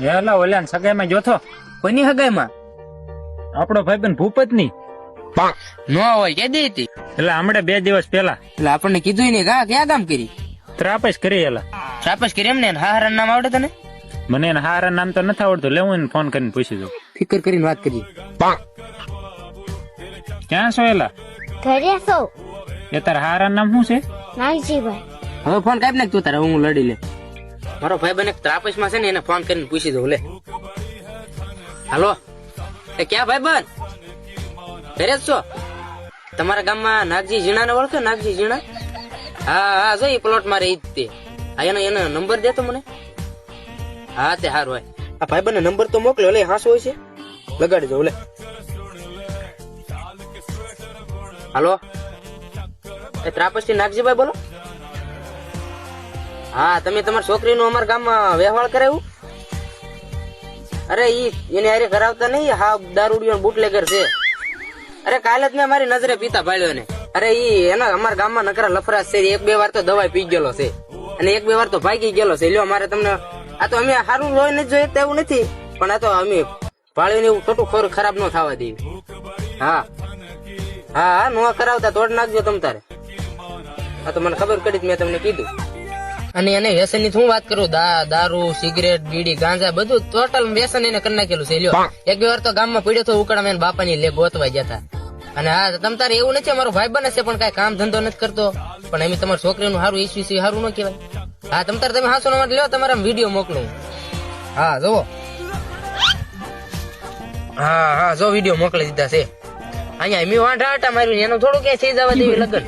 એલા ઓલા સગાઈમાં જોથો કોની આપડો આપણો ભાઈબંધ ભૂપતની નો હોય કે દી હતી? એટલે હમણાં બે દિવસ પેલા એટલે આપણને કીધું ને કા ક્યાં કામ કરી? ત્રાપસ કરી એલા. શાપસ કરી એમને? હા હારા નામ આવડે તને? મને એને હારા નામ તો નથી આવડતું. લેવું એને ફોન કરીને પૂછી દઉં ફિકર કરીને વાત કરી ક્યાં છો એલા? ઘરે છો? એ તારા હારા નામ શું છે? હવે ફોન કાપી નાખ તું તારે હું લડી લે મારો ભાઈ બને ત્રાપસમાં છે ને એને ફોન કરીને પૂછી દઉં, લે. હાલો. એ ક્યાં ભાઈ બન? ઘરે છો? તમારા ગામમાં નાગજી ઝીણા ને ઓળખે? નાગજી ઝીણા? હા હા, જો એ પ્લોટ મારે રહી જ તે. હા, એનો એનો નંબર દે તો મને. હા, તે હારું હોય. આ ભાઈ બને નંબર તો મોકલ્યો લે હાસો હોય છે. લગાડી દઉં, લે. હાલો. એ ત્રાપસથી નાગજીભાઈ બોલો. હા, તમે તમારી છોકરીનું અમારા ગામમાં વ્યવહાર કરાવ્યું? અરે ઈ એને હારે કરાવતા નહીં, હા દારૂડિયો બુટલેગર છે. અરે કાલે જ મેં મારી નજરે પીતા પાડ્યો ને અરે ઈ એના અમારા ગામમાં નકરા લફરાશ છે, એક બે વાર તો દવાઈ પી ગયેલો છે. અને એક બે વાર તો ભાગી ગયેલો છે. લ્યો, મારે તમને, આ તો અમે સારું લોહી નથી જોઈએ તેવું નથી, પણ આ તો અમે પાળીને એવું ખોટું ખોર ખરાબ ન થવા દઈએ. હા. હા હા, નો કરાવતા, તોડ નાખજો તમ તારે. આ તો મને ખબર પડી જ મેં તમને કીધું. અને એને વ્યસનની શું વાત કરું? દા દારૂ સિગરેટ બીડી ગાંજા બધું ટોટલ વ્યસન એને કરી નાખેલું છે લ્યો. એક બે વાર તો ગામમાં પડ્યો તો ઉકળા મેં બાપા ની લે ગોતવા જતા અને હા તમ તારે એવું નથી મારો ભાઈ બને છે પણ કઈ કામ ધંધો નથી કરતો. પણ એમ તમારી છોકરીનું સારું ઈસુ ઈસુ સારું ન કહેવાય. હા તમ તારે તમે હાસો માટે લ્યો તમારા વીડિયો મોકલું. હા જુઓ. હા હા જો વીડિયો મોકલી દીધા છે. અહીંયા એમ વાંઢા આટા માર્યું એનું થોડું ક્યાંય થઈ જવા દેવી લગન.